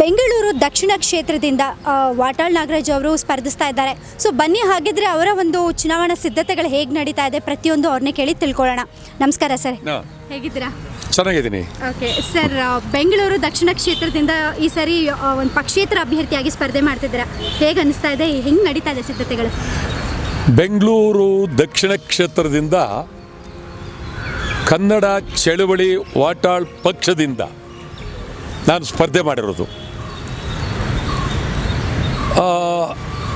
ಬೆಂಗಳೂರು ದಕ್ಷಿಣ ಕ್ಷೇತ್ರದಿಂದ ವಾಟಾಳ್ ನಾಗರಾಜ್ ಅವರು ಸ್ಪರ್ಧಿಸ್ತಾ ಇದ್ದಾರೆ. ಸೊ ಬನ್ನಿ ಹಾಗಿದ್ರೆ ಅವರ ಒಂದು ಚುನಾವಣಾ ಸಿದ್ಧತೆಗಳು ಹೇಗೆ ನಡೀತಾ ಇದೆ ಪ್ರತಿಯೊಂದು ಅವ್ರನ್ನೇ ಕೇಳಿ ತಿಳ್ಕೊಳ್ಳೋಣ. ನಮಸ್ಕಾರ ಸರ್. ಹೇಗಿದ್ದೀರಾ? ಚೆನ್ನಾಗಿದ್ದೀನಿ. ಓಕೆ ಸರ್ ಬೆಂಗಳೂರು ದಕ್ಷಿಣ ಕ್ಷೇತ್ರದಿಂದ ಈ ಸರಿ ಒಂದು ಪಕ್ಷೇತರ ಅಭ್ಯರ್ಥಿಯಾಗಿ ಸ್ಪರ್ಧೆ ಮಾಡ್ತಿದ್ದೀರಾ? ಹೇಗೆ ಅನಿಸ್ತಾ ಇದೆ? ಹೆಂಗೆ ನಡೀತಾ ಇದೆ ಸಿದ್ಧತೆಗಳು? ಬೆಂಗಳೂರು ದಕ್ಷಿಣ ಕ್ಷೇತ್ರದಿಂದ ಕನ್ನಡ ಚಳುವಳಿ ವಾಟಾಳ್ ಪಕ್ಷದಿಂದ ನಾನು ಸ್ಪರ್ಧೆ ಮಾಡಿರೋದು.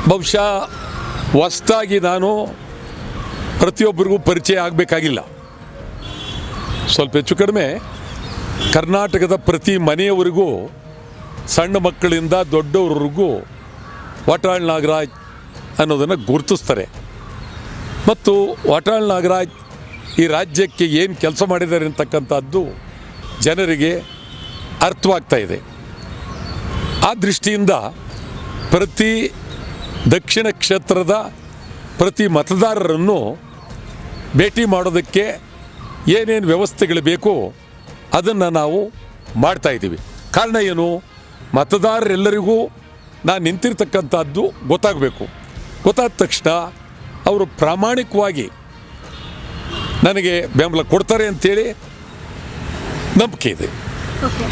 ಬಹುಶಃ ಹೊಸ್ದಾಗಿ ನಾನು ಪ್ರತಿಯೊಬ್ಬರಿಗೂ ಪರಿಚಯ ಆಗಬೇಕಾಗಿಲ್ಲ. ಸ್ವಲ್ಪ ಹೆಚ್ಚು ಕಡಿಮೆ ಕರ್ನಾಟಕದ ಪ್ರತಿ ಮನೆಯವರಿಗೂ, ಸಣ್ಣ ಮಕ್ಕಳಿಂದ ದೊಡ್ಡವರಿಗೂ ವಾಟಾಳ್ ನಾಗರಾಜ್ ಅನ್ನೋದನ್ನು ಗುರುತಿಸ್ತಾರೆ. ಮತ್ತು ವಾಟಾಳ್ ನಾಗರಾಜ್ ಈ ರಾಜ್ಯಕ್ಕೆ ಏನು ಕೆಲಸ ಮಾಡಿದ್ದಾರೆ ಅಂತಕ್ಕಂಥದ್ದು ಜನರಿಗೆ ಅರ್ಥವಾಗ್ತಾ ಇದೆ. ಆ ದೃಷ್ಟಿಯಿಂದ ಪ್ರತಿ ದಕ್ಷಿಣ ಕ್ಷೇತ್ರದ ಪ್ರತಿ ಮತದಾರರನ್ನು ಭೇಟಿ ಮಾಡೋದಕ್ಕೆ ಏನೇನು ವ್ಯವಸ್ಥೆಗಳು ಬೇಕೋ ಅದನ್ನು ನಾವು ಮಾಡ್ತಾಯಿದ್ದೀವಿ ಕಾರಣ ಏನು? ಮತದಾರರೆಲ್ಲರಿಗೂ ನಾನು ನಿಂತಿರ್ತಕ್ಕಂಥದ್ದು ಗೊತ್ತಾಗಬೇಕು. ಗೊತ್ತಾದ ತಕ್ಷಣ ಅವರು ಪ್ರಾಮಾಣಿಕವಾಗಿ ನನಗೆ ಬೆಂಬಲ ಕೊಡ್ತಾರೆ ಅಂತೇಳಿ ನಂಬಿಕೆ ಇದೆ. ಓಕೆ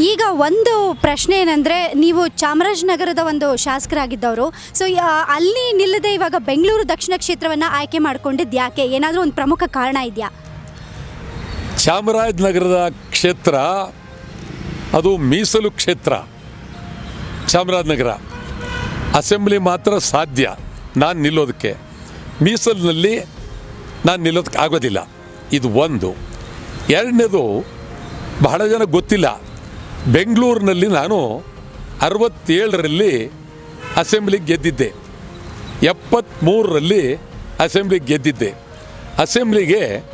ಈಗ ಒಂದು ಪ್ರಶ್ನೆ ಏನಂದರೆ, ನೀವು ಚಾಮರಾಜನಗರದ ಒಂದು ಶಾಸಕರಾಗಿದ್ದವರು. ಸೊ ಅಲ್ಲಿ ನಿಲ್ಲದೆ ಇವಾಗ ಬೆಂಗಳೂರು ದಕ್ಷಿಣ ಕ್ಷೇತ್ರವನ್ನು ಆಯ್ಕೆ ಮಾಡಿಕೊಂಡಿದ್ದು ಯಾಕೆ? ಏನಾದರೂ ಒಂದು ಪ್ರಮುಖ ಕಾರಣ ಇದೆಯಾ? ಚಾಮರಾಜನಗರದ ಕ್ಷೇತ್ರ, ಅದು ಮೀಸಲು ಕ್ಷೇತ್ರ, ಚಾಮರಾಜನಗರ. ಅಸೆಂಬ್ಲಿ ಮಾತ್ರ ಸಾಧ್ಯ ನಾನು ನಿಲ್ಲೋದಕ್ಕೆ. ಮೀಸಲಿನಲ್ಲಿ ನಾನು ನಿಲ್ಲೋದಕ್ಕೆ ಆಗೋದಿಲ್ಲ. ಇದು ಒಂದು. ಎರಡನೇದು ಬಹಳ ಜನ ಗೊತ್ತಿಲ್ಲ. ಬೆಂಗಳೂರಿನಲ್ಲಿ ನಾನು ಅರವತ್ತೇಳರಲ್ಲಿ ಅಸೆಂಬ್ಲಿ ಗೆದ್ದಿದ್ದೆ. ಎಪ್ಪತ್ತ್ಮೂರರಲ್ಲಿ ಅಸೆಂಬ್ಲಿ ಗೆದ್ದಿದ್ದೆ. ಅಸೆಂಬ್ಲಿಗೆ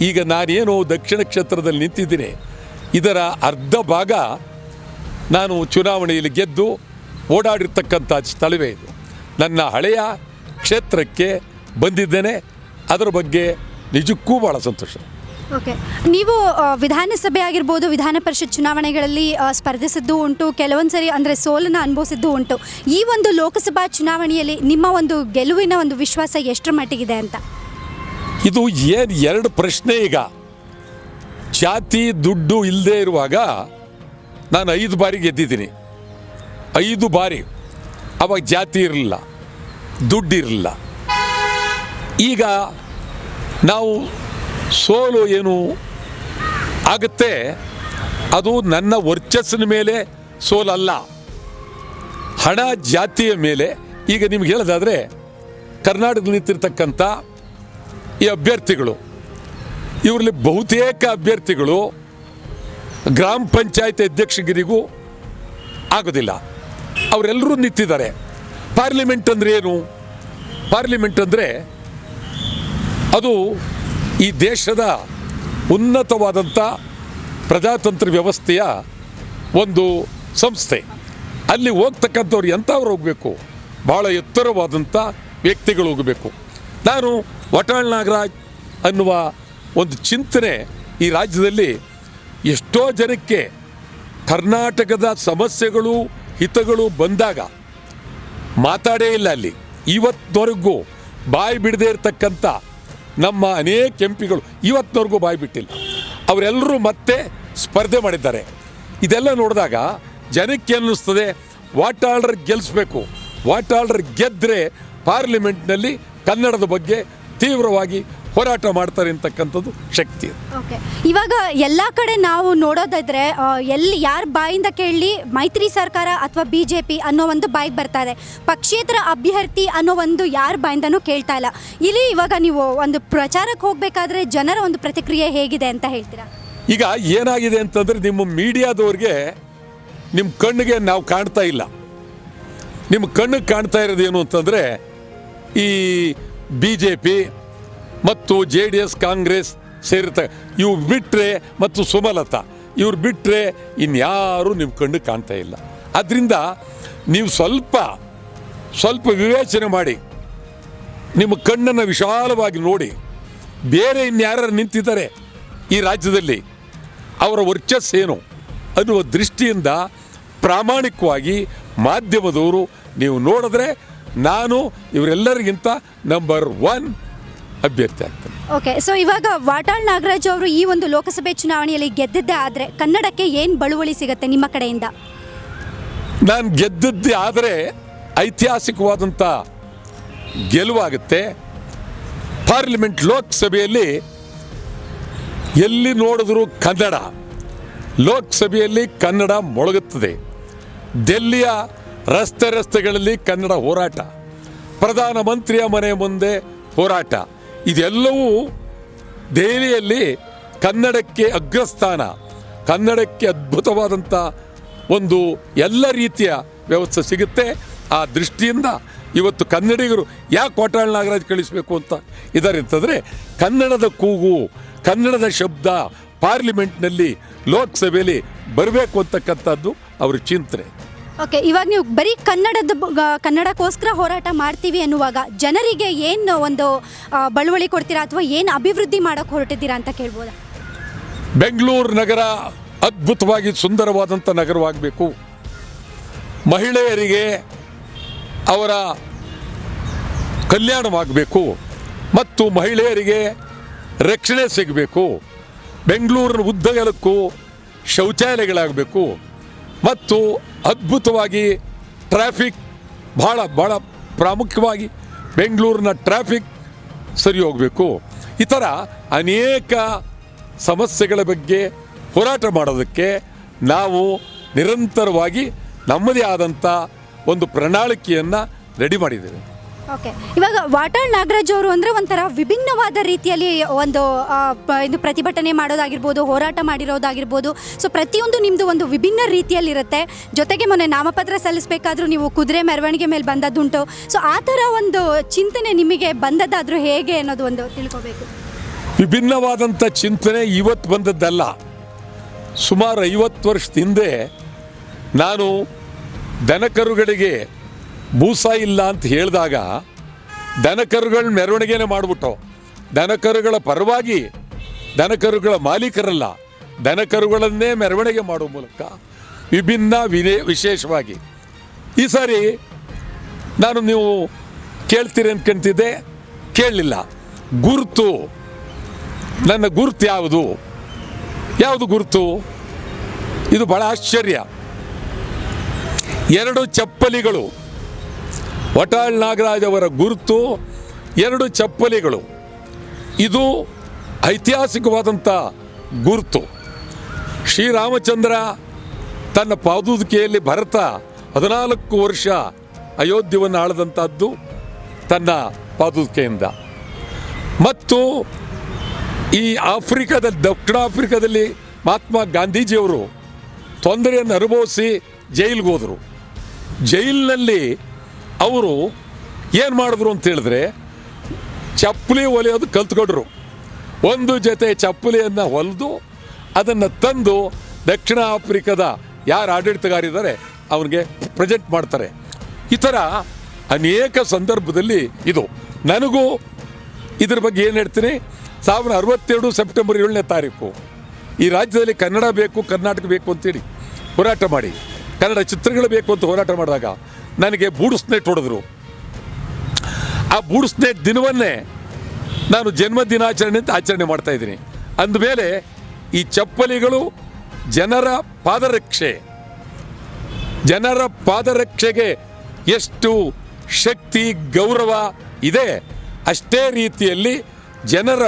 ಈಗ ನಾನೇನು ದಕ್ಷಿಣ ಕ್ಷೇತ್ರದಲ್ಲಿ ನಿಂತಿದ್ದೀನಿ. ಇದರ ಅರ್ಧ ಭಾಗ ನಾನು ಚುನಾವಣೆಯಲ್ಲಿ ಗೆದ್ದು ಓಡಾಡಿರ್ತಕ್ಕಂಥ ಸ್ಥಳವೇ ಇದು. ನನ್ನ ಹಳೆಯ ಕ್ಷೇತ್ರಕ್ಕೆ ಬಂದಿದ್ದೇನೆ. ಅದರ ಬಗ್ಗೆ ನಿಜಕ್ಕೂ ಭಾಳ ಸಂತೋಷ. ಓಕೆ. ನೀವು ವಿಧಾನಸಭೆ ಆಗಿರ್ಬೋದು, ವಿಧಾನ ಪರಿಷತ್ ಚುನಾವಣೆಗಳಲ್ಲಿ ಸ್ಪರ್ಧಿಸಿದ್ದು ಉಂಟು ಕೆಲವೊಂದು ಸರಿ ಅಂದರೆ ಸೋಲನ್ನು ಅನುಭವಿಸಿದ್ದು ಉಂಟು. ಈ ಒಂದು ಲೋಕಸಭಾ ಚುನಾವಣೆಯಲ್ಲಿ ನಿಮ್ಮ ಒಂದು ಗೆಲುವಿನ ಒಂದು ವಿಶ್ವಾಸ ಎಷ್ಟರ ಮಟ್ಟಿಗಿದೆ ಅಂತ? ಇದು ಏನು ಎರಡು ಪ್ರಶ್ನೆ ಈಗ. ಜಾತಿ, ದುಡ್ಡು ಇಲ್ಲದೆ ಇರುವಾಗ ನಾನು ಐದು ಬಾರಿ ಗೆದ್ದಿದ್ದೀನಿ. ಐದು ಬಾರಿ. ಅವಾಗ ಜಾತಿ ಇರಲಿಲ್ಲ, ದುಡ್ಡು ಇರಲಿಲ್ಲ. ಈಗ ನಾವು ಸೋಲು ಏನು ಆಗುತ್ತೆ? ಅದು ನನ್ನ ವರ್ಚಸ್ಸಿನ ಮೇಲೆ ಸೋಲಲ್ಲ. ಹಣ ಜಾತಿಯ ಮೇಲೆ. ಈಗ ನಿಮ್ಗೆ ಹೇಳೋದಾದರೆ, ಕರ್ನಾಟಕದಲ್ಲಿ ನಿಂತಿರ್ತಕ್ಕಂಥ ಈ ಅಭ್ಯರ್ಥಿಗಳು, ಇವರಲ್ಲಿ ಬಹುತೇಕ ಅಭ್ಯರ್ಥಿಗಳು ಗ್ರಾಮ ಪಂಚಾಯತ್ ಅಧ್ಯಕ್ಷಗಿರಿಗೂ ಆಗೋದಿಲ್ಲ. ಅವರೆಲ್ಲರೂ ನಿಂತಿದ್ದಾರೆ. ಪಾರ್ಲಿಮೆಂಟ್ ಅಂದರೆ ಏನು? ಪಾರ್ಲಿಮೆಂಟ್ ಅಂದರೆ ಅದು ಈ ದೇಶದ ಉನ್ನತವಾದಂಥ ಪ್ರಜಾತಂತ್ರ ವ್ಯವಸ್ಥೆಯ ಒಂದು ಸಂಸ್ಥೆ. ಅಲ್ಲಿ ಹೋಗ್ತಕ್ಕಂಥವ್ರು ಎಂಥವ್ರು ಹೋಗಬೇಕು? ಭಾಳ ಎತ್ತರವಾದಂಥ ವ್ಯಕ್ತಿಗಳು ಹೋಗಬೇಕು. ನಾನು ವಟಾಳ್ ನಾಗರಾಜ್ ಅನ್ನುವ ಒಂದು ಚಿಂತನೆ ಈ ರಾಜ್ಯದಲ್ಲಿ ಎಷ್ಟೋ ಜನಕ್ಕೆ ಕರ್ನಾಟಕದ ಸಮಸ್ಯೆಗಳು, ಹಿತಗಳು ಬಂದಾಗ ಮಾತಾಡೇ ಇಲ್ಲ ಅಲ್ಲಿ. ಇವತ್ತವರೆಗೂ ಬಾಯಿ ಬಿಡದೇ ಇರತಕ್ಕಂಥ ನಮ್ಮ ಅನೇಕ ಎಂಪಿಗಳು ಇವತ್ತಿನವರೆಗೂ ಬಾಯಿ ಬಿಟ್ಟಿಲ್ಲ. ಅವರೆಲ್ಲರೂ ಮತ್ತೆ ಸ್ಪರ್ಧೆ ಮಾಡಿದ್ದಾರೆ. ಇದೆಲ್ಲ ನೋಡಿದಾಗ ಜನಕ್ಕೆ ಅನ್ನಿಸ್ತದೆ ವಾಟಾಳರ್ ಗೆಲ್ಲಿಸ್ಬೇಕು ವಾಟಾಳರ್ ಗೆದ್ದರೆ ಪಾರ್ಲಿಮೆಂಟ್ನಲ್ಲಿ ಕನ್ನಡದ ಬಗ್ಗೆ ತೀವ್ರವಾಗಿ ಹೋರಾಟ ಮಾಡ್ತಾರೆ ಅಂತಕ್ಕಂಥದ್ದು ಶಕ್ತಿ ಓಕೆ ಇವಾಗ ಎಲ್ಲ ಕಡೆ ನಾವು ನೋಡೋದಾದ್ರೆ ಆ, ಎಲ್ಲಿ ಯಾರ ಬಾಯಿಂದ ಕೇಳಲಿ ಮೈತ್ರಿ ಸರ್ಕಾರ ಅಥವಾ ಬಿ ಜೆ ಪಿ ಅನ್ನೋ ಒಂದು ಬಾಯಿಗೆ ಬರ್ತಾ ಇದೆ. ಪಕ್ಷೇತರ ಅಭ್ಯರ್ಥಿ ಅನ್ನೋ ಒಂದು ಯಾರ ಬಾಯಿಂದನೂ ಕೇಳ್ತಾ ಇಲ್ಲ. ಇಲ್ಲಿ ಇವಾಗ ನೀವು ಒಂದು ಪ್ರಚಾರಕ್ಕೆ ಹೋಗಬೇಕಾದ್ರೆ ಜನರ ಒಂದು ಪ್ರತಿಕ್ರಿಯೆ ಹೇಗಿದೆ ಅಂತ ಹೇಳ್ತೀರಾ? ಈಗ ಏನಾಗಿದೆ ಅಂತಂದರೆ ನಿಮ್ಮ ಮೀಡಿಯಾದವ್ರಿಗೆ ನಿಮ್ಮ ಕಣ್ಣಿಗೆ ನಾವು ಕಾಣ್ತಾ ಇಲ್ಲ. ನಿಮ್ಮ ಕಣ್ಣಿಗೆ ಕಾಣ್ತಾ ಇರೋದು ಏನು ಅಂತಂದರೆ ಈ ಬಿ ಜೆ ಪಿ ಮತ್ತು ಜೆ ಡಿ ಎಸ್ ಕಾಂಗ್ರೆಸ್ ಸೇರಿರ್ತಾರೆ ಇವು ಬಿಟ್ಟರೆ ಮತ್ತು ಸುಮಲತಾ, ಇವ್ರು ಬಿಟ್ಟರೆ ಇನ್ಯಾರೂ ನಿಮ್ಮ ಕಣ್ಣಿಗೆ ಕಾಣ್ತಾ ಇಲ್ಲ. ಆದ್ದರಿಂದ ನೀವು ಸ್ವಲ್ಪ ಸ್ವಲ್ಪ ವಿವೇಚನೆ ಮಾಡಿ, ನಿಮ್ಮ ಕಣ್ಣನ್ನು ವಿಶಾಲವಾಗಿ ನೋಡಿ, ಬೇರೆ ಇನ್ಯಾರು ನಿಂತಿದ್ದಾರೆ ಈ ರಾಜ್ಯದಲ್ಲಿ, ಅವರ ವರ್ಚಸ್ಸೇನು ಅನ್ನುವ ದೃಷ್ಟಿಯಿಂದ ಪ್ರಾಮಾಣಿಕವಾಗಿ ಮಾಧ್ಯಮದವರು ನೀವು ನೋಡಿದ್ರೆ ನಾನು ಇವರೆಲ್ಲರಿಗಿಂತ ನಂಬರ್ ಒನ್ ಅಭ್ಯರ್ಥಿ ಆಗ್ತಾರೆ ಓಕೆ ಸೊ ಇವಾಗ ವಾಟಾಳ್ ನಾಗರಾಜ್ ಅವರು ಈ ಒಂದು ಲೋಕಸಭೆ ಚುನಾವಣೆಯಲ್ಲಿ ಗೆದ್ದಿದ್ದೇ ಆದರೆ ಕನ್ನಡಕ್ಕೆ ಏನು ಬಳುವಳಿ ಸಿಗುತ್ತೆ ನಿಮ್ಮ ಕಡೆಯಿಂದ? ನಾನು ಗೆದ್ದದ್ದೇ ಆದರೆ ಐತಿಹಾಸಿಕವಾದಂಥ ಗೆಲುವಾಗುತ್ತೆ ಪಾರ್ಲಿಮೆಂಟ್ ಲೋಕಸಭೆಯಲ್ಲಿ ಎಲ್ಲಿ ನೋಡಿದ್ರು ಕನ್ನಡ ಲೋಕಸಭೆಯಲ್ಲಿ ಕನ್ನಡ ಮೊಳಗುತ್ತದೆ. ಡೆಲ್ಲಿಯ ರಸ್ತೆ ರಸ್ತೆಗಳಲ್ಲಿ ಕನ್ನಡ ಹೋರಾಟ ಪ್ರಧಾನಮಂತ್ರಿಯ ಮನೆ ಮುಂದೆ ಹೋರಾಟ. ಇದೆಲ್ಲವೂ ದೆಹಲಿಯಲ್ಲಿ ಕನ್ನಡಕ್ಕೆ ಅಗ್ರಸ್ಥಾನ, ಕನ್ನಡಕ್ಕೆ ಅದ್ಭುತವಾದಂಥ ಒಂದು ಎಲ್ಲ ರೀತಿಯ ವ್ಯವಸ್ಥೆ ಸಿಗುತ್ತೆ. ಆ ದೃಷ್ಟಿಯಿಂದ ಇವತ್ತು ಕನ್ನಡಿಗರು ಯಾಕೆ ಕೋಟಾಳ ನಾಗರಾಜ್ ಕಳಿಸಬೇಕು ಅಂತ ಇದ್ದಾರೆ ಅಂತಂದರೆ ಕನ್ನಡದ ಕೂಗು, ಕನ್ನಡದ ಶಬ್ದ ಪಾರ್ಲಿಮೆಂಟ್ನಲ್ಲಿ ಲೋಕಸಭೆಯಲ್ಲಿ ಬರಬೇಕು ಅಂತಕ್ಕಂಥದ್ದು ಅವರ ಚಿಂತನೆ. ಓಕೆ ಇವಾಗ ನೀವು ಬರೀ ಕನ್ನಡದ ಕನ್ನಡಕ್ಕೋಸ್ಕರ ಹೋರಾಟ ಮಾಡ್ತೀವಿ ಅನ್ನುವಾಗ ಜನರಿಗೆ ಏನು ಒಂದು ಬಳುವಳಿ ಕೊಡ್ತೀರಾ ಅಥವಾ ಏನು ಅಭಿವೃದ್ಧಿ ಮಾಡೋಕೆ ಹೊರಟಿದ್ದೀರಾ ಅಂತ ಕೇಳ್ಬೋದಾ? ಬೆಂಗಳೂರು ನಗರ ಅದ್ಭುತವಾಗಿ ಸುಂದರವಾದಂಥ ನಗರವಾಗಬೇಕು. ಮಹಿಳೆಯರಿಗೆ ಅವರ ಕಲ್ಯಾಣವಾಗಬೇಕು ಮತ್ತು ಮಹಿಳೆಯರಿಗೆ ರಕ್ಷಣೆ ಸಿಗಬೇಕು. ಬೆಂಗಳೂರಿನ ಉದ್ದಗಲಕ್ಕೂ ಶೌಚಾಲಯಗಳಾಗಬೇಕು ಮತ್ತು ಅದ್ಭುತವಾಗಿ ಟ್ರಾಫಿಕ್ ಭಾಳ ಭಾಳ ಪ್ರಾಮುಖ್ಯವಾಗಿ ಬೆಂಗಳೂರಿನ ಟ್ರಾಫಿಕ್ ಸರಿ ಹೋಗಬೇಕು. ಈ ಥರ ಅನೇಕ ಸಮಸ್ಯೆಗಳ ಬಗ್ಗೆ ಹೋರಾಟ ಮಾಡೋದಕ್ಕೆ ನಾವು ನಿರಂತರವಾಗಿ ನಮ್ಮದೇ ಆದಂಥ ಒಂದು ಪ್ರಣಾಳಿಕೆಯನ್ನು ರೆಡಿ ಮಾಡಿದ್ದೇವೆ. ಓಕೆ. ಇವಾಗ ವಾಟಾಳ್ ನಾಗರಾಜ್ ಅವರು ಅಂದರೆ ಒಂಥರ ವಿಭಿನ್ನವಾದ ರೀತಿಯಲ್ಲಿ ಒಂದು ಇದು ಪ್ರತಿಭಟನೆ ಮಾಡೋದಾಗಿರ್ಬೋದು, ಹೋರಾಟ ಮಾಡಿರೋದಾಗಿರ್ಬೋದು. ಸೊ ಪ್ರತಿಯೊಂದು ನಿಮ್ಮದು ಒಂದು ವಿಭಿನ್ನ ರೀತಿಯಲ್ಲಿರುತ್ತೆ. ಜೊತೆಗೆ ಮೊನ್ನೆ ನಾಮಪತ್ರ ಸಲ್ಲಿಸಬೇಕಾದ್ರೂ ನೀವು ಕುದುರೆ ಮೆರವಣಿಗೆ ಮೇಲೆ ಬಂದದ್ದುಂಟು. ಸೊ ಆ ಥರ ಒಂದು ಚಿಂತನೆ ನಿಮಗೆ ಬಂದದ್ದಾದರೂ ಹೇಗೆ ಅನ್ನೋದು ಒಂದು ತಿಳ್ಕೊಬೇಕು. ವಿಭಿನ್ನವಾದಂಥ ಚಿಂತನೆ ಇವತ್ತು ಬಂದದ್ದಲ್ಲ. ಸುಮಾರು ಐವತ್ತು ವರ್ಷದ ಹಿಂದೆ ನಾನು ದನಕರುಗಳಿಗೆ ಬೂಸ ಇಲ್ಲ ಅಂತ ಹೇಳಿದಾಗ ದನಕರುಗಳ ಮೆರವಣಿಗೆನೇ ಮಾಡಿಬಿಟ್ಟು, ದನಕರುಗಳ ಪರವಾಗಿ ದನಕರುಗಳ ಮಾಲೀಕರಲ್ಲ, ದನಕರುಗಳನ್ನೇ ಮೆರವಣಿಗೆ ಮಾಡುವ ಮೂಲಕ ವಿಭಿನ್ನ ವಿನೇ, ವಿಶೇಷವಾಗಿ. ಈ ಸಾರಿ ನಾನು ನೀವು ಕೇಳ್ತೀರಿ ಅಂದ್ಕೊಂತಿದ್ದೆ ಕೇಳಲಿಲ್ಲ. ಗುರುತು, ನನ್ನ ಗುರುತು ಯಾವುದು? ಯಾವುದು ಗುರುತು? ಇದು ಬಹಳ ಆಶ್ಚರ್ಯ. ಎರಡು ಚಪ್ಪಲಿಗಳು. ವಟಾಳ್ ನಾಗರಾಜ್ ಅವರ ಗುರುತು, ಎರಡು ಚಪ್ಪಲಿಗಳು. ಇದು ಐತಿಹಾಸಿಕವಾದಂಥ ಗುರುತು. ಶ್ರೀರಾಮಚಂದ್ರ ತನ್ನ ಪಾದೂದಿಕೆಯಲ್ಲಿ ಭರತ ಹದಿನಾಲ್ಕು ವರ್ಷ ಅಯೋಧ್ಯವನ್ನು ಆಳದಂಥದ್ದು ತನ್ನ ಪಾದೂದಿಕೆಯಿಂದ. ಮತ್ತು ಈ ಆಫ್ರಿಕಾದ, ದಕ್ಷಿಣ ಆಫ್ರಿಕಾದಲ್ಲಿ ಮಹಾತ್ಮ ಗಾಂಧೀಜಿಯವರು ತೊಂದರೆಯನ್ನು ಅನುಭವಿಸಿ ಜೈಲಿಗೆ ಹೋದರು. ಜೈಲಿನಲ್ಲಿ ಅವರು ಏನು ಮಾಡಿದ್ರು ಅಂತ ಹೇಳಿದ್ರೆ ಚಪ್ಪಲಿ ಹೊಲಿಯೋದು ಕಲ್ತ್ಕೊಂಡ್ರು. ಒಂದು ಜೊತೆ ಚಪ್ಪಲಿಯನ್ನು ಹೊಲಿದು ಅದನ್ನು ತಂದು ದಕ್ಷಿಣ ಆಫ್ರಿಕಾದ ಯಾರು ಆಡಳಿತಗಾರಿದ್ದಾರೆ ಅವ್ರಿಗೆ ಪ್ರೆಸೆಂಟ್ ಮಾಡ್ತಾರೆ. ಈ ಥರ ಅನೇಕ ಸಂದರ್ಭದಲ್ಲಿ ಇದು. ನನಗೂ ಇದ್ರ ಬಗ್ಗೆ ಏನು ಹೇಳ್ತೀನಿ? ಸಾವಿರದ ಅರವತ್ತೆರಡು ಸೆಪ್ಟೆಂಬರ್ ಏಳನೇ ತಾರೀಕು ಈ ರಾಜ್ಯದಲ್ಲಿ ಕನ್ನಡ ಬೇಕು, ಕರ್ನಾಟಕ ಬೇಕು ಅಂತೇಳಿ ಹೋರಾಟ ಮಾಡಿ. ಕನ್ನಡ ಚಿತ್ರಗಳು ಬೇಕು ಅಂತ ಹೋರಾಟ ಮಾಡಿದಾಗ ನನಗೆ ಬೂಡುಸ್ನೇಟ್ ಹೊಡೆದ್ರು. ಆ ಬೂಡುಸ್ನೇಟ್ ದಿನವನ್ನೇ ನಾನು ಜನ್ಮ ದಿನಾಚರಣೆ ಅಂತ ಆಚರಣೆ ಮಾಡ್ತಾ ಇದ್ದೀನಿ. ಅಂದಮೇಲೆ ಈ ಚಪ್ಪಲಿಗಳು ಜನರ ಪಾದರಕ್ಷೆ. ಜನರ ಪಾದರಕ್ಷೆಗೆ ಎಷ್ಟು ಶಕ್ತಿ, ಗೌರವ ಇದೆ, ಅಷ್ಟೇ ರೀತಿಯಲ್ಲಿ ಜನರ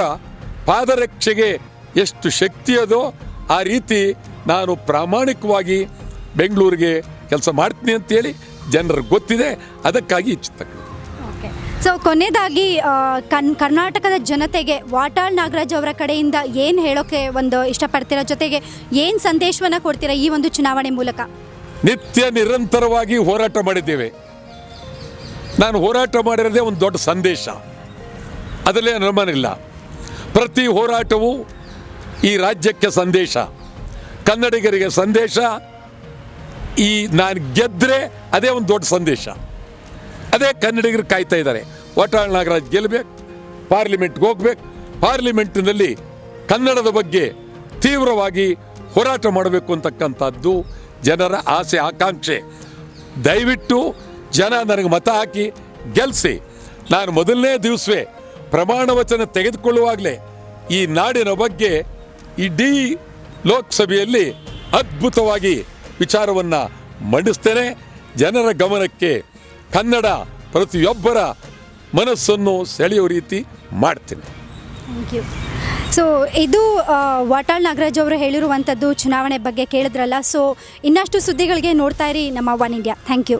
ಪಾದರಕ್ಷೆಗೆ ಎಷ್ಟು ಶಕ್ತಿ ಅದೋ ಆ ರೀತಿ ನಾನು ಪ್ರಾಮಾಣಿಕವಾಗಿ ಬೆಂಗಳೂರಿಗೆ ಕೆಲಸ ಮಾಡ್ತೀನಿ ಅಂತೇಳಿ ಜನರಿಗೆ ಗೊತ್ತಿದೆ ಅದಕ್ಕಾಗಿ ಓಕೆ ಸೊ ಕೊನೆಯದಾಗಿ ಕನ್ ಕರ್ನಾಟಕದ ಜನತೆಗೆ ವಾಟಾಳ್ ನಾಗರಾಜ್ ಅವರ ಕಡೆಯಿಂದ ಏನು ಹೇಳೋಕ್ಕೆ ಒಂದು ಇಷ್ಟಪಡ್ತೀರಾ? ಜೊತೆಗೆ ಏನು ಸಂದೇಶವನ್ನು ಕೊಡ್ತೀರಾ ಈ ಒಂದು ಚುನಾವಣೆ ಮೂಲಕ? ನಿತ್ಯ ನಿರಂತರವಾಗಿ ಹೋರಾಟ ಮಾಡಿದ್ದೇವೆ. ನಾನು ಹೋರಾಟ ಮಾಡಿರೋದೇ ಒಂದು ದೊಡ್ಡ ಸಂದೇಶ. ಅದರಲ್ಲೇ ಅನುಮಾನಿಲ್ಲ ಪ್ರತಿ ಹೋರಾಟವು ಈ ರಾಜ್ಯಕ್ಕೆ ಸಂದೇಶ. ಕನ್ನಡಿಗರಿಗೆ ಸಂದೇಶ. ಈ ನಾನು ಗೆದ್ದರೆ ಅದೇ ಒಂದು ದೊಡ್ಡ ಸಂದೇಶ. ಅದೇ ಕನ್ನಡಿಗರು ಕಾಯ್ತಾ ಇದ್ದಾರೆ. ಒಟ್ಟಾಳ್ ನಾಗರಾಜ್ ಗೆಲ್ಲಬೇಕು ಪಾರ್ಲಿಮೆಂಟ್ಗೆ ಹೋಗ್ಬೇಕು, ಪಾರ್ಲಿಮೆಂಟ್ನಲ್ಲಿ ಕನ್ನಡದ ಬಗ್ಗೆ ತೀವ್ರವಾಗಿ ಹೋರಾಟ ಮಾಡಬೇಕು ಅಂತಕ್ಕಂಥದ್ದು ಜನರ ಆಸೆ, ಆಕಾಂಕ್ಷೆ. ದಯವಿಟ್ಟು ಜನ ನನಗೆ ಮತ ಹಾಕಿ ಗೆಲ್ಲಿಸಿ ನಾನು ಮೊದಲನೇ ದಿವಸವೇ ಪ್ರಮಾಣ ವಚನ ತೆಗೆದುಕೊಳ್ಳುವಾಗಲೇ ಈ ನಾಡಿನ ಬಗ್ಗೆ ಇಡೀ ಲೋಕಸಭೆಯಲ್ಲಿ ಅದ್ಭುತವಾಗಿ ವಿಚಾರವನ್ನು ಮಂಡಿಸ್ತೇನೆ. ಜನರ ಗಮನಕ್ಕೆ ಕನ್ನಡ ಪ್ರತಿಯೊಬ್ಬರ ಮನಸ್ಸನ್ನು ಸೆಳೆಯುವ ರೀತಿ ಮಾಡ್ತೇನೆ. ಸೊ ಇದು ವಾಟಾಳ್ ನಾಗರಾಜ್ ಅವರು ಹೇಳಿರುವಂಥದ್ದು ಚುನಾವಣೆ ಬಗ್ಗೆ ಕೇಳಿದ್ರಲ್ಲ ಸೊ ಇನ್ನಷ್ಟು ಸುದ್ದಿಗಳಿಗೆ ನೋಡ್ತಾ ಇರಿ ನಮ್ಮ ಒನ್ ಇಂಡಿಯಾ. Thank you